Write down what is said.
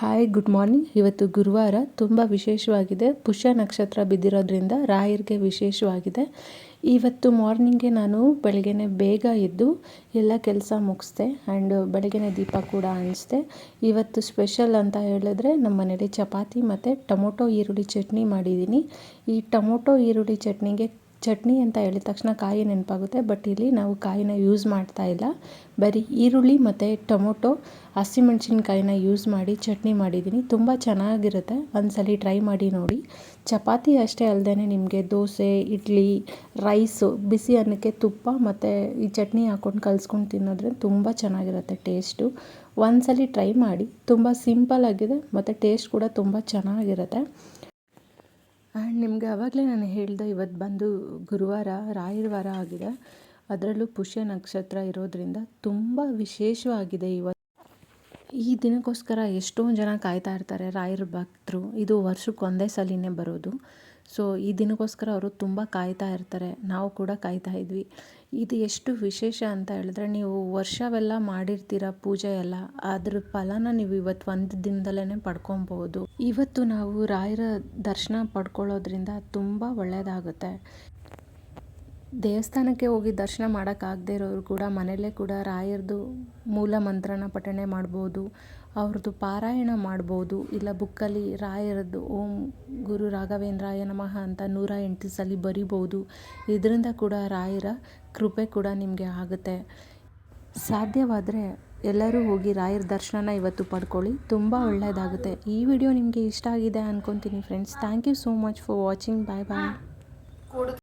Hi good morning ಇವತ್ತು ಗುರುವಾರ ತುಂಬ ವಿಶೇಷವಾಗಿದೆ. ಪುಷ್ಯ ನಕ್ಷತ್ರ ಬಿದ್ದಿರೋದ್ರಿಂದ ರಾಯರಿಗೆ ವಿಶೇಷವಾಗಿದೆ. ಇವತ್ತು ಮಾರ್ನಿಂಗೆ ನಾನು ಬೆಳಗ್ಗೆನೆ ಬೇಗ ಎದ್ದು ಎಲ್ಲ ಕೆಲಸ ಮುಗಿಸ್ದೆ ಆ್ಯಂಡ್ ಬೆಳಗ್ಗೆನೆ ದೀಪ ಕೂಡ ಅಣಿಸ್ದೆ ಇವತ್ತು ಸ್ಪೆಷಲ್ ಅಂತ ಹೇಳಿದ್ರೆ ನಮ್ಮ ಮನೇಲಿ ಚಪಾತಿ ಮತ್ತು ಟೊಮೊಟೊ ಈರುಳ್ಳಿ ಚಟ್ನಿ ಮಾಡಿದ್ದೀನಿ. ಈ ಟೊಮೊಟೊ ಈರುಳ್ಳಿ ಚಟ್ನಿಗೆ ಚಟ್ನಿ ಅಂತ ಹೇಳಿದ ತಕ್ಷಣ ಕಾಯಿ ನೆನಪಾಗುತ್ತೆ ಬಟ್ ಇಲ್ಲಿ ನಾವು ಕಾಯಿನ ಯೂಸ್ ಮಾಡ್ತಾ ಇಲ್ಲ. ಬರೀ ಈರುಳ್ಳಿ ಮತ್ತು ಟೊಮೊಟೊ, ಹಸಿಮೆಣ್ಸಿನ್ಕಾಯಿನ ಯೂಸ್ ಮಾಡಿ ಚಟ್ನಿ ಮಾಡಿದ್ದೀನಿ. ತುಂಬ ಚೆನ್ನಾಗಿರುತ್ತೆ. ಒಂದ್ಸಲಿ ಟ್ರೈ ಮಾಡಿ ನೋಡಿ. ಚಪಾತಿ ಅಷ್ಟೇ ಅಲ್ಲದೆ ನಿಮಗೆ ದೋಸೆ, ಇಡ್ಲಿ ರೈಸು ಬಿಸಿ ಅನ್ನಕ್ಕೆ ತುಪ್ಪ ಮತ್ತು ಈ ಚಟ್ನಿ ಹಾಕ್ಕೊಂಡು ಕಲ್ಸ್ಕೊಂಡು ತಿನ್ನೋದ್ರೆ ತುಂಬ ಚೆನ್ನಾಗಿರುತ್ತೆ ಟೇಸ್ಟು ಒಂದ್ಸಲಿ ಟ್ರೈ ಮಾಡಿ. ತುಂಬ ಸಿಂಪಲ್ ಆಗಿದೆ, ಮತ್ತು ಟೇಸ್ಟ್ ಕೂಡ ತುಂಬ ಚೆನ್ನಾಗಿರುತ್ತೆ. ಆ್ಯಂಡ್ ನಿಮಗೆ ಆವಾಗಲೇ ನಾನು ಹೇಳಿದೆ ಇವತ್ತು ಬಂದು ಗುರುವಾರ ರಾಯರ ವಾರ ಆಗಿದೆ. ಅದರಲ್ಲೂ ಪುಷ್ಯ ನಕ್ಷತ್ರ ಇರೋದರಿಂದ ತುಂಬ ವಿಶೇಷವಾಗಿದೆ ಇವತ್ತು. ಈ ದಿನಕ್ಕೋಸ್ಕರ ಎಷ್ಟೊಂದು ಜನ ಕಾಯ್ತಾ ಇರ್ತಾರೆ ರಾಯರ ಭಕ್ತರು. ಇದು ವರ್ಷಕ್ಕೆ ಒಂದೇ ಸಲಿನೇ ಬರೋದು. ಸೊ ಈ ದಿನಕ್ಕೋಸ್ಕರ ಅವರು ತುಂಬ ಕಾಯ್ತಾ ಇರ್ತಾರೆ. ನಾವು ಕೂಡ ಕಾಯ್ತಾ ಇದ್ವಿ. ಇದು ಎಷ್ಟು ವಿಶೇಷ ಅಂತ ಹೇಳಿದ್ರೆ, ನೀವು ವರ್ಷವೆಲ್ಲ ಮಾಡಿರ್ತೀರ ಪೂಜೆ ಎಲ್ಲ ಅದ್ರ ಫಲನ ನೀವು ಇವತ್ತು ಒಂದು ದಿನದಲ್ಲೇ ಪಡ್ಕೊಬಹುದು ಇವತ್ತು ನಾವು ರಾಯರ ದರ್ಶನ ಪಡ್ಕೊಳ್ಳೋದ್ರಿಂದ ತುಂಬ ಒಳ್ಳೆಯದಾಗುತ್ತೆ ದೇವಸ್ಥಾನಕ್ಕೆ ಹೋಗಿ ದರ್ಶನ ಮಾಡೋಕ್ಕಾಗದೇ ಇರೋರು ಕೂಡ ಮನೆಯಲ್ಲೇ ಕೂಡ ರಾಯರದು ಮೂಲ ಮಂತ್ರನ ಪಠಣೆ ಮಾಡ್ಬೋದು, ಅವ್ರದ್ದು ಪಾರಾಯಣ ಮಾಡ್ಬೋದು. ಇಲ್ಲ ಬುಕ್ಕಲ್ಲಿ ರಾಯರದ್ದು ಓಂ ಗುರು ರಾಘವೇಂದ್ರಾಯ ನಮಃ ಅಂತ ನೂರ ಎಂಟು ಸಲ ಬರಿಬೋದು. ಇದರಿಂದ ಕೂಡ ರಾಯರ ಕೃಪೆ ಕೂಡ ನಿಮಗೆ ಆಗುತ್ತೆ. ಸಾಧ್ಯವಾದರೆ ಎಲ್ಲರೂ ಹೋಗಿ ರಾಯರ ದರ್ಶನನ ಇವತ್ತು ಪಡ್ಕೊಳ್ಳಿ. ತುಂಬ ಒಳ್ಳೆಯದಾಗುತ್ತೆ ಈ ವಿಡಿಯೋ ನಿಮಗೆ ಇಷ್ಟ ಆಗಿದೆ ಅಂದ್ಕೊತೀನಿ friends thank you so much for watching bye bye